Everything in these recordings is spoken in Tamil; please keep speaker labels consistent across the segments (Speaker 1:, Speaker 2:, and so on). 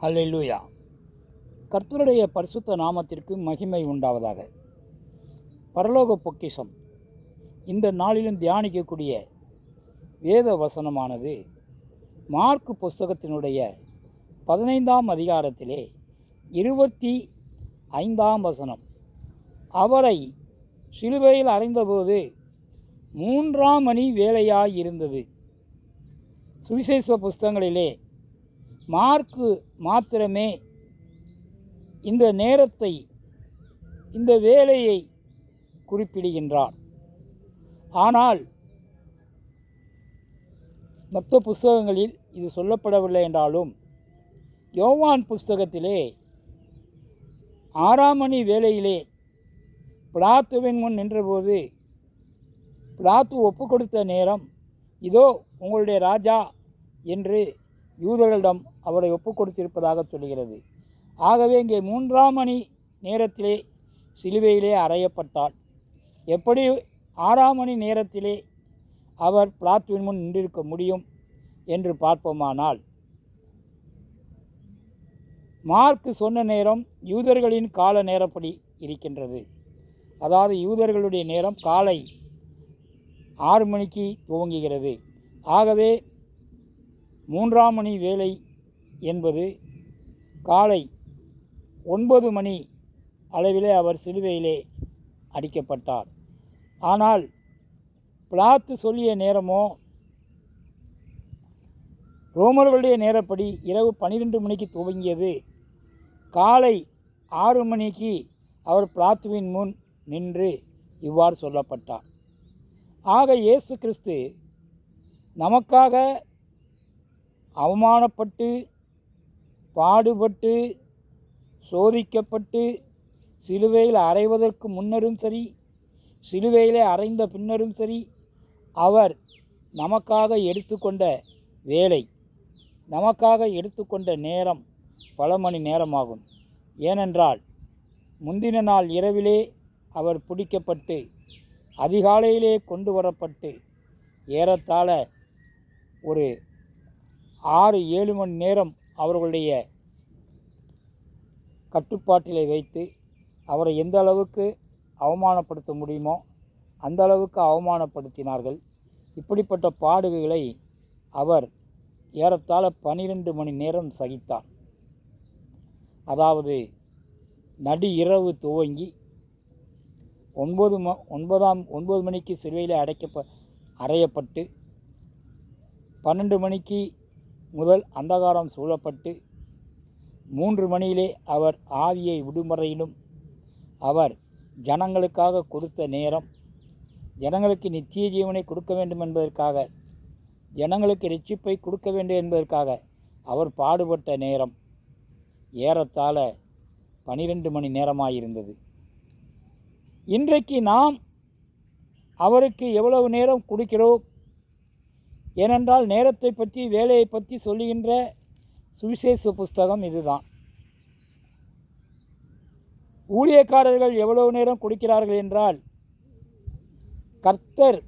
Speaker 1: ஹல்லேலூயா. கர்த்தருடைய பரிசுத்த நாமத்திற்கு மகிமை உண்டாவதாக. பரலோக பொக்கிஷம். இந்த நாளிலும் தியானிக்கக்கூடிய வேத வசனமானது மார்க்கு புஸ்தகத்தினுடைய பதினைந்தாம் அதிகாரத்திலே இருபத்தி ஐந்தாம் வசனம். அவரை சிலுவையில் அறைந்தபோது மூன்றாம் மணி வேலையாய் இருந்தது. சுவிசேஷ புஸ்தகங்களிலே மார்க்கு மாத்திரமே இந்த நேரத்தை இந்த வேலையை குறிப்பிடுகின்றார். ஆனால் மற்ற புஸ்தகங்களில் இது சொல்லப்படவில்லை என்றாலும் யோவான் புஸ்தகத்திலே ஆறாம் மணி வேளையிலே பிளாத்துவின் முன் நின்றபோது பிளாத்து ஒப்பு கொடுத்த நேரம் இதோ உங்களுடைய ராஜா என்று யூதர்களிடம் அவரை ஒப்பு கொடுத்திருப்பதாக சொல்கிறது ஆகவே இங்கே மூன்றாம் மணி நேரத்திலே சிலுவையிலே அறையப்பட்டார் எப்படி ஆறாம் மணி நேரத்திலே அவர் பிளாத்துவின் முன் நின்றிருக்க முடியும் என்று பார்ப்போமானால் மார்க்கு சொன்ன நேரம் யூதர்களின் கால நேரப்படி இருக்கின்றது. அதாவது யூதர்களுடைய நேரம் காலை ஆறு மணிக்கு துவங்குகிறது. ஆகவே மூன்றாம் மணி வேலை என்பது காலை ஒன்பது மணி அளவிலே அவர் சிலுவையிலே அடிக்கப்பட்டார். ஆனால் பிளாத்து சொல்லிய நேரமோ ரோமர்களுடைய நேரப்படி இரவு பன்னிரெண்டு மணிக்கு துவங்கியது. காலை ஆறு மணிக்கு அவர் பிளாத்துவின் முன் நின்று இவ்வாறு சொல்லப்பட்டார். ஆக இயேசு கிறிஸ்து நமக்காக அவமானப்பட்டு பாடுபட்டு சோதிக்கப்பட்டு சிலுவையில் அறைவதற்கு முன்னரும் சரி சிலுவையிலே அறைந்த பின்னரும் சரி அவர் நமக்காக எடுத்துக்கொண்ட வேலை நமக்காக எடுத்துக்கொண்ட நேரம் பல மணி நேரமாகும். ஏனென்றால் முந்தின நாள் இரவிலே அவர் பிடிக்கப்பட்டு அதிகாலையிலே கொண்டு வரப்பட்டு ஏறத்தாழ ஒரு ஆறு ஏழு மணி நேரம் அவர்களுடைய கட்டுப்பாட்டிலே வைத்து அவரை எந்த அளவுக்கு அவமானப்படுத்த முடியுமோ அந்த அளவுக்கு அவமானப்படுத்தினார்கள். இப்படிப்பட்ட பாடுகளை அவர் ஏறத்தாழ பனிரெண்டு மணி நேரம் சகித்தார். அதாவது நடு இரவு துவங்கி ஒன்பது ம ஒன்பதாம் ஒன்பது மணிக்கு சிறுவையில் அடைக்கப்ப அறையப்பட்டு பன்னெண்டு மணிக்கு முதல் அந்தகாரம் சூழப்பட்டு மூன்று மணியிலே அவர் ஆவியை விடுமுறையிலும் அவர் ஜனங்களுக்காக கொடுத்த நேரம் ஜனங்களுக்கு நித்திய ஜீவனை கொடுக்க வேண்டும் என்பதற்காக ஜனங்களுக்கு ரட்சிப்பை கொடுக்க வேண்டும் என்பதற்காக அவர் பாடுபட்ட நேரம் ஏறத்தாழ பனிரெண்டு மணி நேரமாயிருந்தது. இன்றைக்கு நாம் அவருக்கு எவ்வளவு நேரம் கொடுக்கிறோம்? ஏனென்றால் நேரத்தை பற்றி வேலையை பற்றி சொல்லுகின்ற சுவிசேஷ புஸ்தகம் இதுதான். ஊழியக்காரர்கள் எவ்வளவு நேரம் கொடுக்கிறார்கள் என்றால் கர்த்தர்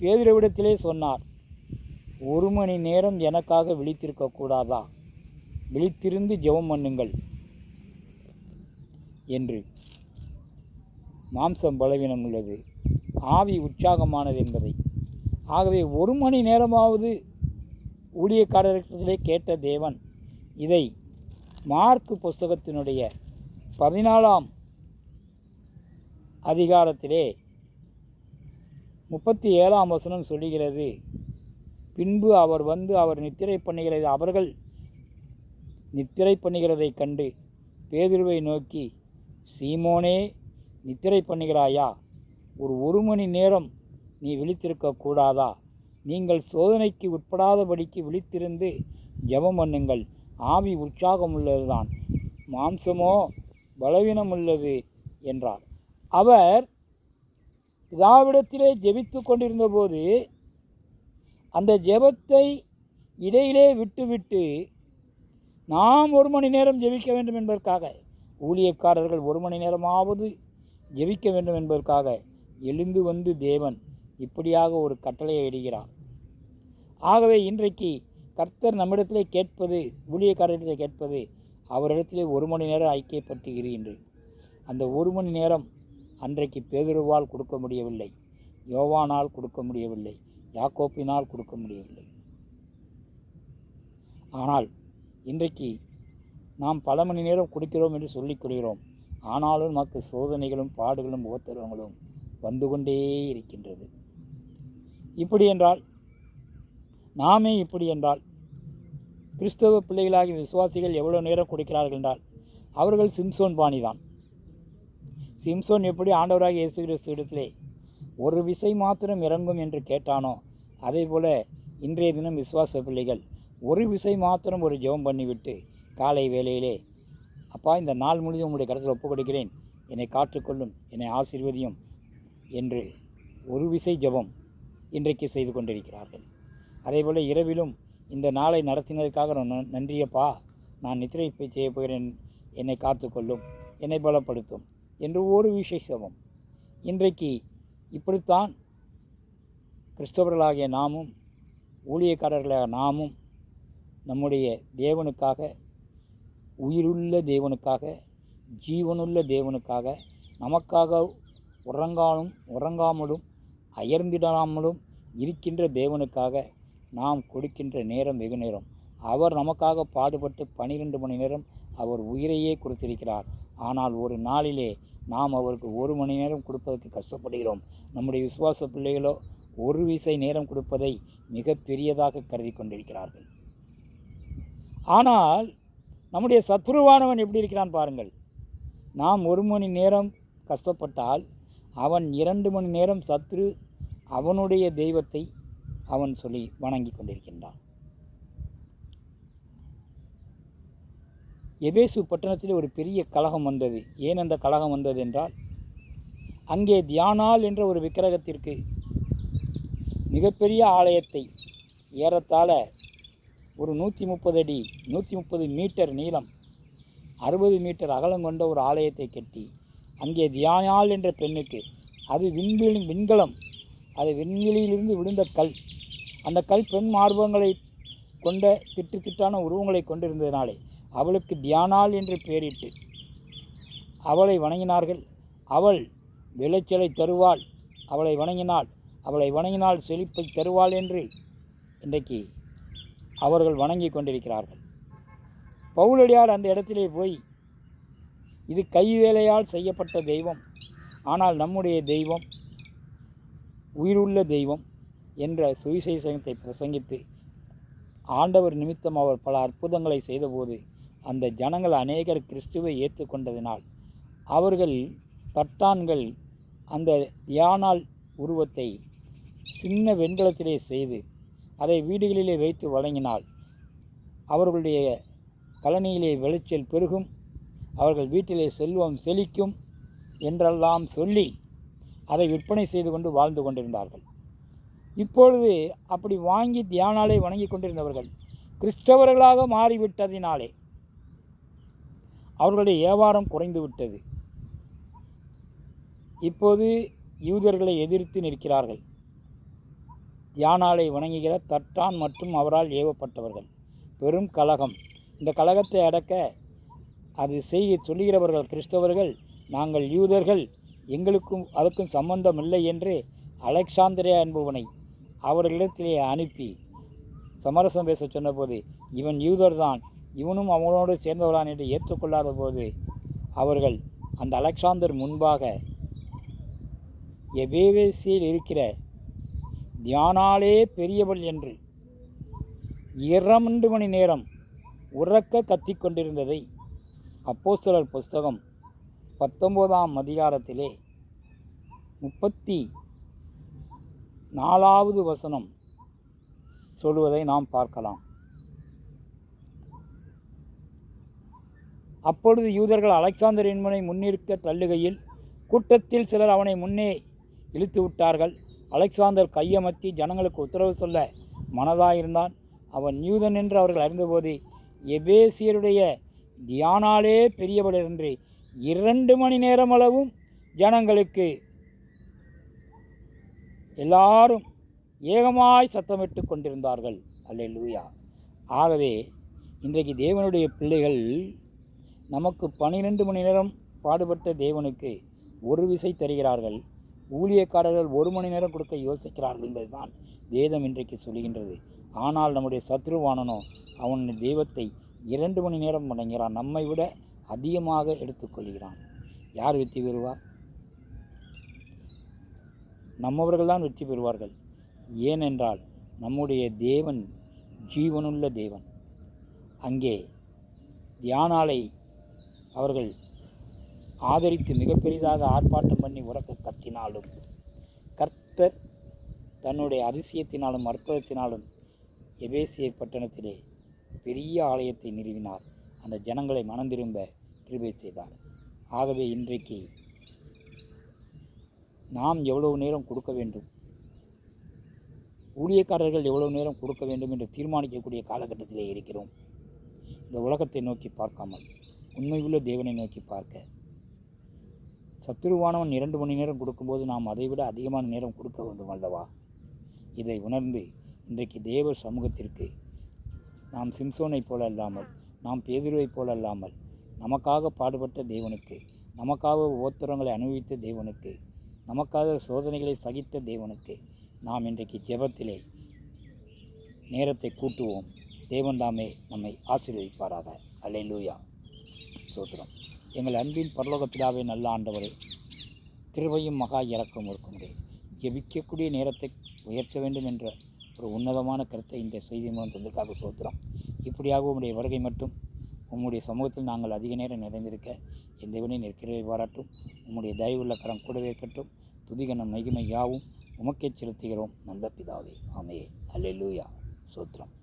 Speaker 1: பேதிரவிடத்திலே சொன்னார் ஒரு மணி நேரம் எனக்காக விழித்திருக்க கூடாதா? விழித்திருந்து ஜெபம் பண்ணுங்கள் என்று. மாம்சம் பலவீனம் உள்ளது ஆவி உற்சாகமானது என்பதை. ஆகவே ஒரு மணி நேரமாவது ஊழியக்காரர்களே கேட்ட தேவன் இதை மார்க்கு புஸ்தகத்தினுடைய பதினாலாம் அதிகாரத்திலே முப்பத்தி ஏழாம் வசனம் சொல்லுகிறது. பின்பு அவர் வந்து அவர் நித்திரை பண்ணுகிறது அவர்கள் நித்திரை பண்ணுகிறதைக் கண்டு பேதுருவை நோக்கி சீமோனே நித்திரை பண்ணுகிறாயா? ஒரு ஒரு மணி நேரம் நீ விழித்திருக்க கூடாதா நீங்கள் சோதனைக்கு உட்படாதபடிக்கு விழித்திருந்து ஜெபம் பண்ணுங்கள். ஆவி உற்சாகம் உள்ளதுதான் மாம்சமோ பலவீனம் உள்ளது என்றார். அவர் பிதாவிடத்திலே ஜெபித்து கொண்டிருந்தபோது அந்த ஜெபத்தை இடையிலே விட்டுவிட்டு நாம் ஒரு மணி நேரம் ஜெபிக்க வேண்டும் என்பதற்காக ஊழியக்காரர்கள் ஒரு மணி நேரமாவது ஜெபிக்க வேண்டும் என்பதற்காக எழுந்து வந்து தேவன் இப்படியாக ஒரு கட்டளையை இடுகிறார். ஆகவே இன்றைக்கு கர்த்தர் நம்மிடத்திலே கேட்பது ஊழியக்காரரிடத்திலே கேட்பது அவரிடத்திலே ஒரு மணி நேரம் ஐக்கியப்பட்டு அந்த ஒரு மணி நேரம் அன்றைக்கு பேதுருவால் கொடுக்க முடியவில்லை யோவானால் கொடுக்க முடியவில்லை யாக்கோப்பினால் கொடுக்க முடியவில்லை. ஆனால் இன்றைக்கு நாம் பல மணி நேரம் குடிக்கிறோம் என்று சொல்லிக் கொள்கிறோம். ஆனாலும் நமக்கு சோதனைகளும் பாடுகளும் உபத்திரவங்களும் வந்து கொண்டே இருக்கின்றது. இப்படி என்றால் நாமே இப்படி என்றால் கிறிஸ்தவ பிள்ளைகளாகிய விசுவாசிகள் எவ்வளோ நேரம் கொடுக்கிறார்கள் என்றால் அவர்கள் சிம்சோன் பாணிதான். சிம்சோன் எப்படி ஆண்டவராக இயேசு கிறிஸ்து இடத்திலே ஒரு விசை மாத்திரம் இறங்கும் என்று கேட்டானோ அதே போல இன்றைய தினம் விசுவாச பிள்ளைகள் ஒரு விசை மாத்திரம் ஒரு ஜெபம் பண்ணிவிட்டு காலை வேளையிலே அப்பா இந்த நாள் முழுதும் உங்களுடைய கருத்தில் ஒப்புக் கொடுக்கிறேன் என்னை காற்றுக்கொள்ளும் என்னை ஆசீர்வதியும் என்று ஒரு விசை ஜெபம் இன்றைக்கு செய்து கொண்டிருக்கிறார்கள். அதேபோல் இரவிலும் இந்த நாளை நடத்தினதுக்காக நான் நன்றியப்பா. நான் நித்திரை செய்ய போகிறேன். என்னை காத்துக்கொள்ளும். என்னை பலப்படுத்தும் என்று ஒரு விசேஷமும். இன்றைக்கு இப்படித்தான் கிறிஸ்தவர்களாகிய நாமும் ஊழியக்காரர்களாக நாமும் நம்முடைய தேவனுக்காக உயிருள்ள தேவனுக்காக ஜீவனுள்ள தேவனுக்காக நமக்காக உறங்காலும் உறங்காமலும் அயர்ந்திடாமலும் இருக்கின்ற தேவனுக்காக நாம் கொடுக்கின்ற நேரம் வெகு நேரம். அவர் நமக்காக பாடுபட்டு பனிரெண்டு மணி நேரம் அவர் உயிரையே கொடுத்திருக்கிறார். ஆனால் ஒரு நாளிலே நாம் அவருக்கு ஒரு மணி நேரம் கொடுப்பதற்கு கஷ்டப்படுகிறோம். நம்முடைய விசுவாச பிள்ளைகளோ ஒரு விசை நேரம் கொடுப்பதை மிக பெரியதாக கருதி கொண்டிருக்கிறார்கள். ஆனால் நம்முடைய சத்ருவானவன் எப்படி இருக்கிறான் பாருங்கள். நாம் ஒரு மணி நேரம் கஷ்டப்பட்டால் அவன் இரண்டு மணி நேரம் சத்ரு அவனுடைய தெய்வத்தை அவன் சொல்லி வணங்கி கொண்டிருக்கின்றான். எபேசு பட்டணத்தில் ஒரு பெரிய கலகம் வந்தது. ஏன் அந்த கலகம் வந்தது என்றால் அங்கே தியானால் என்ற ஒரு விக்கிரகத்திற்கு மிகப்பெரிய ஆலயத்தை ஏறத்தாழ ஒரு நூற்றி முப்பது அடி நூற்றி முப்பது மீட்டர் நீளம் அறுபது மீட்டர் அகலம் கொண்ட ஒரு ஆலயத்தை கட்டி அங்கே தியானால் என்ற பெண்ணுக்கு அது விண்வெளி விண்கலம் அது விண்வெளியிலிருந்து விழுந்த கல். அந்த கல் பெண் மார்பங்களை கொண்ட திட்டு திட்டான உருவங்களை கொண்டிருந்ததினாலே அவளுக்கு தியானாள் என்று பெயரிட்டு அவளை வணங்கினார்கள். அவள் விளைச்சலை தருவாள். அவளை வணங்கினாள் அவளை வணங்கினால் செழிப்பை தருவாள் என்று இன்றைக்கு அவர்கள் வணங்கி கொண்டிருக்கிறார்கள். பவுலடியார் அந்த இடத்திலே போய் இது கைவேலையால் செய்யப்பட்ட தெய்வம். ஆனால் நம்முடைய தெய்வம் உயிருள்ள தெய்வம் என்ற சுவிசேஷத்தை பிரசங்கித்து ஆண்டவர் நிமித்தம் அவர் பல அற்புதங்களை செய்தபோது அந்த ஜனங்கள் அநேகர் கிறிஸ்துவை ஏற்றுக்கொண்டதினால் அவர்கள் தட்டான்கள் அந்த தியானால் உருவத்தை சின்ன வெண்கலத்திலே செய்து அதை வீடுகளிலே வைத்து வழங்கினால் அவர்களுடைய கழனியிலே வெளிச்சல் பெருகும் அவர்கள் வீட்டிலே செல்வம் செழிக்கும் என்றெல்லாம் சொல்லி அதை விற்பனை செய்து கொண்டு வாழ்ந்து கொண்டிருந்தார்கள். இப்பொழுது அப்படி வாங்கி தியானாலே வணங்கி கொண்டிருந்தவர்கள் கிறிஸ்தவர்களாக மாறிவிட்டதினாலே அவர்களுடைய வியாபாரம் குறைந்து விட்டது. இப்போது யூதர்களை எதிர்த்து நிற்கிறார்கள். தியானாலை வணங்குகிற தட்டான் மற்றும் அவரால் ஏவப்பட்டவர்கள். பெரும் கலகம். இந்த கலகத்தை அடக்க அது செய்ய சொல்லுகிறவர்கள் கிறிஸ்தவர்கள் நாங்கள் யூதர்கள் எங்களுக்கும் அதுக்கும் சம்பந்தம் இல்லை என்று அலெக்சாந்திரியா என்பவனை அவர்களிடத்திலே அனுப்பி சமரசம் பேச சொன்னபோது இவன் யூதர் தான் இவனும் அவனோடு சேர்ந்தவளான் என்று ஏற்றுக்கொள்ளாத போது அவர்கள் அந்த அலெக்சாந்தர் முன்பாக எபேவேசியில் இருக்கிற தியானாலே பெரியவள் என்று இரண்டு மணி நேரம் உறக்க கத்திக்கொண்டிருந்ததை அப்போஸ்தலர் புஸ்தகம் பத்தொம்போதாம் அதிகாரத்திலே முப்பத்தி நாலாவது வசனம் சொல்வதை நாம் பார்க்கலாம். அப்பொழுது யூதர்கள் அலெக்சாந்தர் என்பனை முன்னிற்க தள்ளுகையில் கூட்டத்தில் சிலர் அவனை முன்னே இழுத்து விட்டார்கள். அலெக்சாந்தர் கையமர்த்தி ஜனங்களுக்கு உத்தரவு சொல்ல மனதாயிருந்தான் அவன் யூதன் என்று அவர்கள் அறிந்தபோது எபேசியருடைய தியானாலே பெரியவள் என்று இரண்டு மணி நேரம் அளவும் ஜனங்களுக்கு எல்லாரும் ஏகமாய் சத்தமிட்டு கொண்டிருந்தார்கள். அல்லேலூயா. ஆகவே இன்றைக்கு தேவனுடைய பிள்ளைகள் நமக்கு பன்னிரெண்டு மணி நேரம் பாடுபட்ட தேவனுக்கு ஒரு விசை தருகிறார்கள். ஊழியக்காரர்கள் ஒரு மணி நேரம் கொடுக்க யோசிக்கிறார்கள் என்பதுதான் வேதம் இன்றைக்கு சொல்கின்றது ஆனால் நம்முடைய சத்ருவானனோ அவன் தெய்வத்தை இரண்டு மணி நேரம் வணங்குகிறான். நம்மை விட அதிகமாக எடுத்துக்கொள்கிறான். யார் வெற்றி பெறுவார் நம்மவர்கள் தான் வெற்றி பெறுவார்கள். ஏனென்றால் நம்முடைய தேவன் ஜீவனுள்ள தேவன். அங்கே தியானாலை அவர்கள் ஆதரித்து மிக பெரிதாக ஆர்ப்பாட்டம் பண்ணி உறக்க கத்தினாலும் கர்த்தர் தன்னுடைய அதிசயத்தினாலும் அற்புதத்தினாலும் எபேசிய பட்டணத்திலே பெரிய ஆலயத்தை நிறுவினார். அந்த ஜனங்களை மனம் திரும்ப கிருபை செய்தார். ஆகவே இன்றைக்கு நாம் எவ்வளவு நேரம் கொடுக்க வேண்டும்? ஊழியக்காரர்கள் எவ்வளவு நேரம் கொடுக்க வேண்டும் என்று தீர்மானிக்கக்கூடிய காலகட்டத்திலே இருக்கிறோம். இந்த உலகத்தை நோக்கி பார்க்காமல் உண்மையுள்ள தேவனை நோக்கி பார்க்க. சத்துருவானவன் இரண்டு மணி நேரம் கொடுக்கும்போது நாம் அதைவிட அதிகமான நேரம் கொடுக்க வேண்டும் அல்லவா? இதை உணர்ந்து இன்றைக்கு தேவ சமூகத்திற்கு நாம் சிம்சோனைப் போல அல்லாமல் நாம் பேதிருவைப் போல அல்லாமல் நமக்காக பாடுபட்ட தேவனுக்கு நமக்காக ஓத்திரங்களை அனுபவித்த தேவனுக்கு நமக்காக சோதனைகளை சகித்த தேவனுக்கு நாம் இன்றைக்கு ஜெபத்திலே நேரத்தை கூட்டுவோம். தேவன் தாமே நம்மை ஆசீர்வதிப்பாராக. அல்லேலூயா. சோத்திரம் எங்கள் அன்பின் பரலோக பிதாவே நல்ல ஆண்டவரே கிருபையும் மகா இறக்கம் இருக்கும்படி ஜெபிக்கக்கூடிய நேரத்தை உயர்த்த வேண்டும் என்ற ஒரு உன்னதமான கருத்தை இந்த செய்தி மூலம் தந்ததுக்காக சோத்திரம் இப்படியாக உங்களுடைய வருகை மட்டும் உம்முடைய சமூகத்தில் நாங்கள் அதிக நேரம் நிறைந்திருக்க எந்த வினை நிற்கிறவை பாராட்டும். உம்முடைய தயவுள்ள கரம் கூடவே இருக்கட்டும். துதிகணம் மகிமை யாவும் உமக்கே செலுத்துகிறோம். நல்ல பிதாவே. ஆமையே அல்லூயா சூத்திரம்